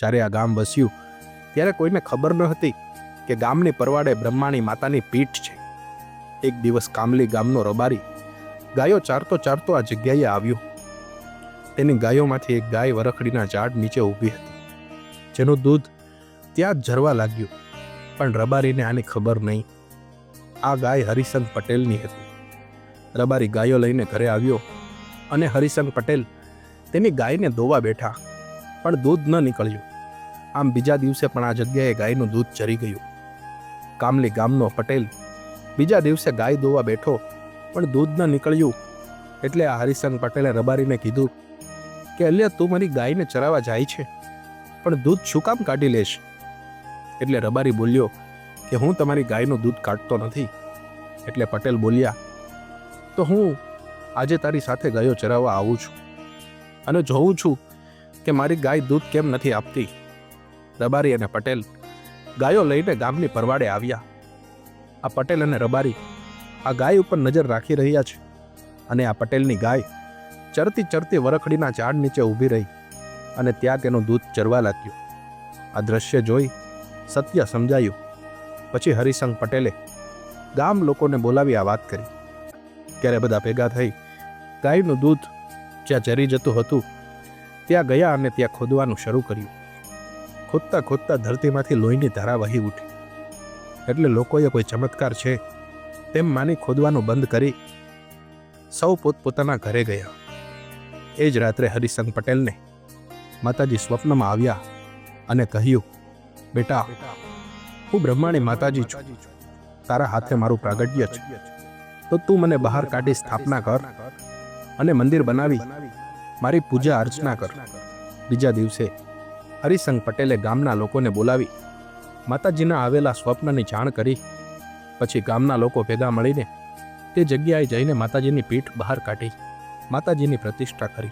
જ્યારે આ ગામ વસ્યું, ત્યારે કોઈને ખબર ન હતી કે ગામની પરવાડે બ્રહ્માની માતાની પીઠ છે. એક દિવસ કામલી ગામનો રબારી ગાયો ચારતો ચારતો આ જગ્યાએ આવ્યો. તેની ગાયોમાંથી એક ગાય વરખડીના ઝાડ નીચે ઊભી હતી, જેનું દૂધ ત્યાં જ ઝરવા લાગ્યું, પણ રબારીને આની ખબર નહીં. આ ગાય હરિસંગ પટેલની હતી. રબારી ગાયો લઈને ઘરે આવ્યો અને હરિસંગ પટેલ તેની ગાયને દોવા બેઠા પણ દૂધ ન નીકળ્યું. આમ બીજા દિવસે પણ આ જગ્યાએ ગાયનું દૂધ ચરી ગયું. કામલી ગામનો પટેલ બીજા દિવસે ગાય દોવા બેઠો, પણ દૂધ ન નીકળ્યું. એટલે આ હરિસંગ પટેલે રબારીને કીધું કે, અલ્યા, તું મારી ગાયને ચરાવવા જાય છે, પણ દૂધ શું કામ કાઢી લેશ? એટલે રબારી બોલ્યો કે, હું તમારી ગાયનું દૂધ કાઢતો નથી. એટલે પટેલ બોલ્યા, તો હું આજે તારી સાથે ગાયો ચરાવવા આવું છું અને જોઉં છું કે મારી ગાય દૂધ કેમ નથી આપતી? રબારી અને પટેલ ગાયો લઈને ગામની પરવાડે આવ્યા. આ પટેલ અને રબારી આ ગાય ઉપર નજર રાખી રહ્યા છે અને આ પટેલની ગાય ચરતી ચરતી વરખડીના ઝાડ નીચે ઊભી રહી અને ત્યાં તેનું દૂધ ચરવા લાગ્યું. આ દ્રશ્ય જોઈ સત્ય સમજાયું. પછી હરિસંગ પટેલે ગામ લોકોને બોલાવી આ વાત કરી. ત્યારે બધા ભેગા થઈ ગાયનું દૂધ જ્યાં ચરી જતું હતું ત્યાં ગયા અને ત્યાં ખોદવાનું શરૂ કર્યું. ખોદતા ખોદતા ધરતીમાંથી લોહીની ધારા વહી ઉઠી. એટલે લોકોએ કોઈ ચમત્કાર છે તેમ માની ખોદવાનું બંધ કરી સૌ પોતપોતાના ઘરે ગયા. એ જ રાત્રે હરિસંગ પટેલને માતાજી સ્વપ્નમાં આવ્યા અને કહ્યું, બેટા, હું બ્રહ્માણી માતાજી છું. તારા હાથે મારું પ્રાગટ્ય છે. તો તું મને બહાર કાઢી સ્થાપના કર અને મંદિર બનાવી મારી પૂજા અર્ચના કર. બીજા દિવસે હરિસંગ પટેલે ગામના લોકોને બોલાવી માતાજીના આવેલા સ્વપ્નની જાણ કરી. પછી ગામના લોકો ભેગા મળીને તે જગ્યાએ જઈને માતાજીની પીઠ બહાર કાઢી. માતાજીની પ્રતિષ્ઠા કરી.